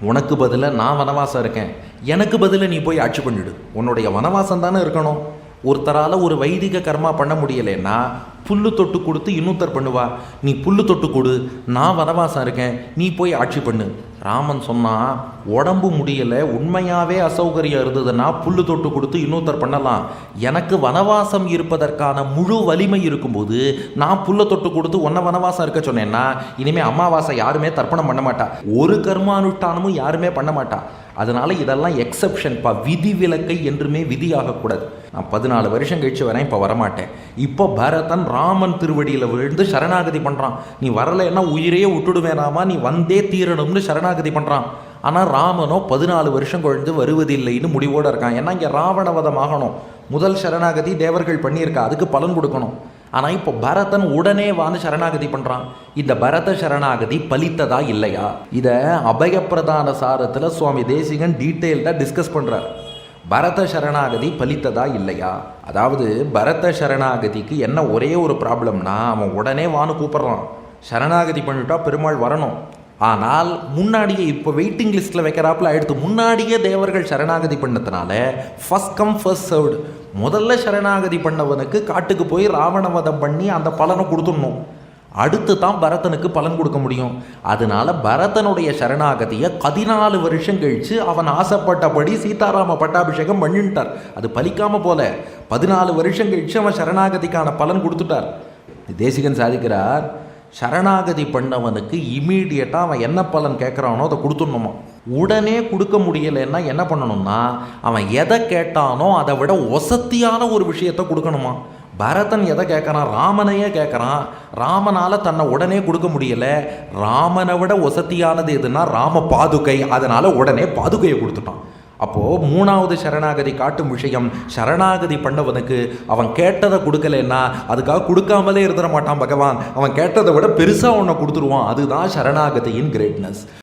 உனக்கு பதிலாக நான் வனவாசம் இருக்கேன். எனக்கு பதிலாக நீ போய் ஆட்சி பண்ணிடு. உன்னுடைய வனவாசம் தானே இருக்கணும். ஒருத்தரால் ஒரு வைதிக கர்மா பண்ண முடியலைன்னா புல்லு தொட்டு கொடுத்து இன்னொருத்தர் பண்ணுவா. நீ புல்லு தொட்டு கொடு. நான் வனவாசம் இருக்கேன். நீ போய் ஆட்சி பண்ணு. ராமன் சொன்னான் உடம்பு முடியலை உண்மையாகவே அசௌகரியம் இருந்ததுன்னா புல்லு தொட்டு கொடுத்து இன்னொருத்தர் பண்ணலாம். எனக்கு வனவாசம் இருப்பதற்கான முழு வலிமை இருக்கும்போது நான் புல்லை தொட்டு கொடுத்து ஒன்றை வனவாசம் இருக்க சொன்னேன்னா இனிமேல் அமாவாசை யாருமே தர்ப்பணம் பண்ண மாட்டா. ஒரு கர்மானுஷ்டானமும் யாருமே பண்ண மாட்டா. அதனால இதெல்லாம் எக்ஸப்ஷன்ப்பா விதி விலக்கை என்றுமே விதியாகக்கூடாது நான் பதினாலு வருஷம் கழிச்சு வரேன் இப்போ வரமாட்டேன். இப்போ பரதன் ராமன் திருவடியில் விழுந்து சரணாகதி பண்ணுறான் நீ வரலைன்னா உயிரையே விட்டுடுவேனாமா? நீ வந்தே தீரணும்னு சரணாகதி பண்ணுறான் ஆனால் ராமனோ பதினாலு வருஷம் குழந்து வருவதில்லைன்னு முடிவோடு இருக்கான். ஏன்னா இங்கே ராவணவதம் ஆகணும். முதல் சரணாகதி தேவர்கள் பண்ணியிருக்கா. அதுக்கு பலன் கொடுக்கணும். ஆனால் இப்போ பரதன் உடனே வான்னு சரணாகதி பண்ணுறான் இந்த பரத சரணாகதி பலித்ததா இல்லையா? இதை அபயப்பிரதான சாரத்தில் சுவாமி தேசிகன் டீட்டெயில்டாக டிஸ்கஸ் பண்ணுறார் பரத சரணாகதி பலித்ததா இல்லையா? அதாவது பரத சரணாகதிக்கு என்ன ஒரே ஒரு ப்ராப்ளம்னா அவன் உடனே வான்னு கூப்பிட்றான். சரணாகதி பண்ணிட்டா பெருமாள் வரணும். ஆனால் முன்னாடியே இப்போ வெயிட்டிங் லிஸ்ட்டில் வைக்கிறாப்புல அடுத்து முன்னாடியே தேவர்கள் சரணாகதி பண்ணதுனால ஃபஸ்ட் கம் ஃபர்ஸ்ட் சர்வ்டு முதல்ல சரணாகதி பண்ணவனுக்கு காட்டுக்கு போய் ராவணவதம் பண்ணி அந்த பலனை கொடுத்துடணும். அடுத்து தான் பரதனுக்கு பலன் கொடுக்க முடியும். அதனால பரதனுடைய சரணாகதியை பதினாலு வருஷம் கழித்து அவன் ஆசைப்பட்டபடி சீதாராம பட்டாபிஷேகம் பண்ணிட்டார். அது பலிக்காம போல. பதினாலு வருஷம் கழித்து அவன் சரணாகதிக்கான பலன் கொடுத்துட்டார். தேசிகன் சாதிக்கிறார். சரணாகதி பண்ணவனுக்கு இமீடியட்டாக அவன் என்ன பலன் கேட்குறானோ அதை கொடுத்துடணுமா? உடனே கொடுக்க முடியலைன்னா என்ன பண்ணணும்னா அவன் எதை கேட்டானோ அதை விட ஒசத்தியான ஒரு விஷயத்தை கொடுக்கணுமா? பரதன் எதை கேட்குறான்? ராமனையே கேட்குறான். ராமனால் தன்னை உடனே கொடுக்க முடியல. ராமனை விட ஒசத்தியானது எதுனா ராம பாதுகை. அதனால் உடனே பாதுகையை கொடுத்துட்டான். அப்போது மூணாவது சரணாகதி காட்டும் விஷயம் சரணாகதி பண்ணவனுக்கு அவன் கேட்டதை கொடுக்கலன்னா அதுக்காக கொடுக்காமலே இருந்துட மாட்டான் பகவான். அவன் கேட்டதை விட பெருசாக ஒன்றை கொடுத்துருவான். அதுதான் சரணாகதியின் கிரேட்னஸ்